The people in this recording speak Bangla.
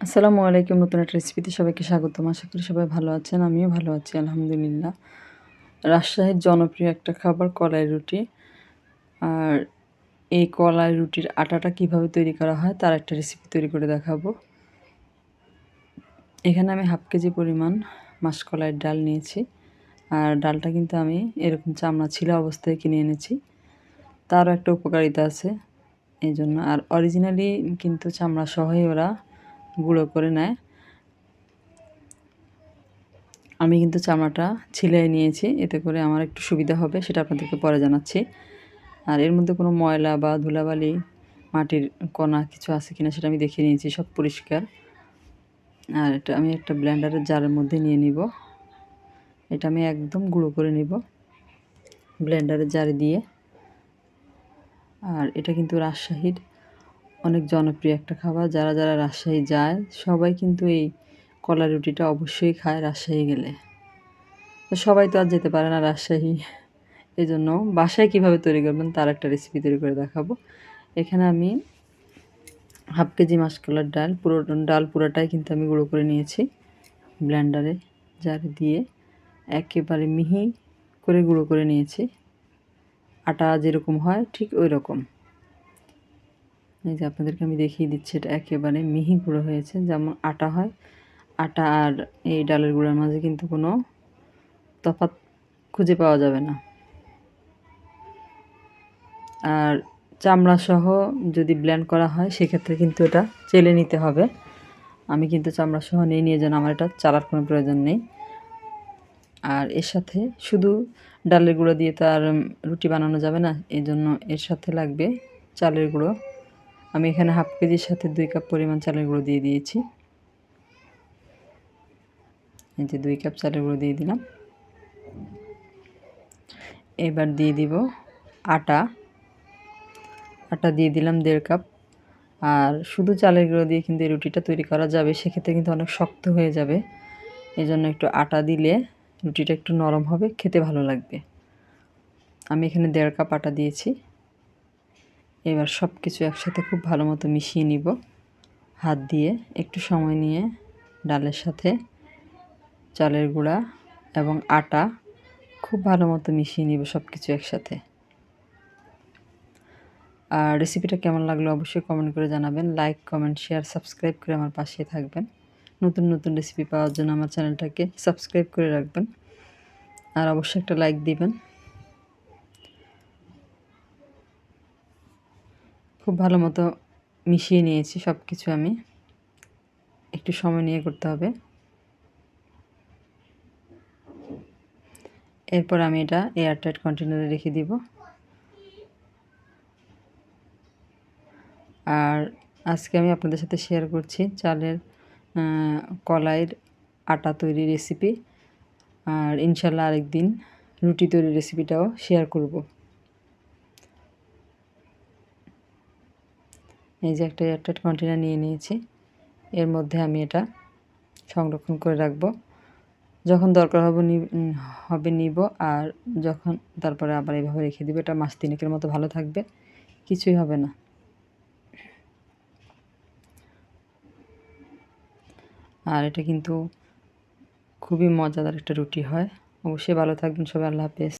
আসসালামু আলাইকুম, নতুন একটা রেসিপিতে সবাইকে স্বাগতম। আশা করি সবাই ভালো আছেন, আমিও ভালো আছি, আলহামদুলিল্লাহ। রাজশাহীর জনপ্রিয় একটা খাবার কলাই রুটি। আর এই কলাই রুটির আটাটা কীভাবে তৈরি করা হয় তার একটা রেসিপি তৈরি করে দেখাবো। এখানে আমি হাফ কেজি পরিমাণ মাসকলাইয়ের ডাল নিয়েছি। আর ডালটা কিন্তু আমি এরকম চামড়া ছিল অবস্থায় কিনে এনেছি। তারও একটা উপকারিতা আছে এই জন্য আর অরিজিনালি কিন্তু চামড়া সহই ওরা গুঁড়ো করে নেয়। আমি কিন্তু চামড়াটা ছিলাই নিয়েছি, এতে করে আমার একটু সুবিধা হবে, সেটা আপনাদেরকে পরে জানাচ্ছি। আর এর মধ্যে কোনো ময়লা বা ধুলাবালি, মাটির কণা কিছু আছে কিনা সেটা আমি দেখে নিয়েছি, সব পরিষ্কার। আর এটা আমি একটা ব্লেন্ডারের জারের মধ্যে নিয়ে নিব। এটা আমি একদম গুঁড়ো করে নিব ব্লেন্ডারের জারে দিয়ে। আর এটা কিন্তু রাজশাহীর অনেক জনপ্রিয় একটা খাবার, যারা যারা রাজশাহী যায়, সবাই কিন্তু এই কলা রুটিটা অবশ্যই খায় রাজশাহী গেলে। তো সবাই তো আর যেতে পারে না রাজশাহী। এই জন্য বাসায় কীভাবে তৈরি করবেন তার একটা রেসিপি তৈরি করে দেখাবো। এখানে আমি হাফ কেজি মাসকলার ডাল, পুরো ডাল পুরোটাই কিন্তু আমি গুঁড়ো করে নিয়েছি ব্লেন্ডারে জারে দিয়ে একেবারে মিহি করে গুঁড়ো করে নিয়েছি। আটা যেরকম হয় ঠিক ওই রকম এই যে আপনাদেরকে আমি দেখিয়ে দিচ্ছি, এটা একেবারে মিহি গুঁড়ো হয়েছে, যেমন আটা হয়। আটা আর এই ডালের গুঁড়োর মাঝে কিন্তু কোনো তফাৎ খুঁজে পাওয়া যাবে না। আর চামড়া সহ যদি ব্ল্যান্ড করা হয়, সেক্ষেত্রে কিন্তু এটা চেলে নিতে হবে। আমি কিন্তু চামড়া সহ নিয়ে নিয়ে যেন আমার এটা চালার কোনো প্রয়োজন নেই। আর এর সাথে শুধু ডালের গুঁড়ো দিয়ে তো আর রুটি বানানো যাবে না এই জন্য এর সাথে লাগবে চালের গুঁড়ো। আমি এখানে হাফ কেজির সাথে দুই কাপ পরিমাণ চালের গুঁড়ো দিয়ে দিয়েছি। এই যে দুই কাপ চালের গুঁড়ো দিয়ে দিলাম। এবার দিয়ে দিব আটা। আটা দিয়ে দিলাম দেড় কাপ। আর শুধু চালের গুঁড়ো দিয়ে কিন্তু এই রুটিটা তৈরি করা যাবে, সেক্ষেত্রে কিন্তু অনেক শক্ত হয়ে যাবে। এই জন্য একটু আটা দিলে রুটিটা একটু নরম হবে, খেতে ভালো লাগবে। আমি এখানে দেড় কাপ আটা দিয়েছি। এবার সব কিছু একসাথে খুব ভালো মতো মিশিয়ে নিব। হাত দিয়ে একটু সময় নিয়ে ডালের সাথে চালের গুঁড়া এবং আটা খুব ভালো মতো মিশিয়ে নিব সব কিছু একসাথে। আর রেসিপিটা কেমন লাগল অবশ্যই কমেন্ট করে জানাবেন। লাইক কমেন্ট শেয়ার সাবস্ক্রাইব করে আমার পাশে থাকবেন। নতুন নতুন রেসিপি পাওয়ার জন্য আমার চ্যানেলটাকে সাবস্ক্রাইব করে রাখবেন। আর অবশ্যই একটা লাইক দিবেন। খুব ভালো মতো মিশিয়ে নিয়েছি সব কিছু আমি। একটু সময় নিয়ে করতে হবে। এরপর আমি এটা এয়ারটাইট কন্টেনারে রেখে দিব। আর আজকে আমি আপনাদের সাথে শেয়ার করছি চালের কলাইয়ের আটা তৈরি রেসিপি আর ইনশাল্লাহ আরেকদিন রুটি তৈরির রেসিপিটাও শেয়ার করব। এই যে একটা এয়ারটাইট কন্টেনার নিয়ে নিয়েছি। এর মধ্যে আমি এটা সংরক্ষণ করে রাখব। যখন দরকার হবে হবে নিব আর যখন তারপরে আবার এইভাবে রেখে দিব, এটা মাস তিনেকের মতো ভালো থাকবে, কিছুই হবে না। আর এটা কিন্তু খুবই মজাদার একটা রুটি হয়। অবশ্যই ভালো থাকবেন, সবাই আল্লাহ হাফেজ।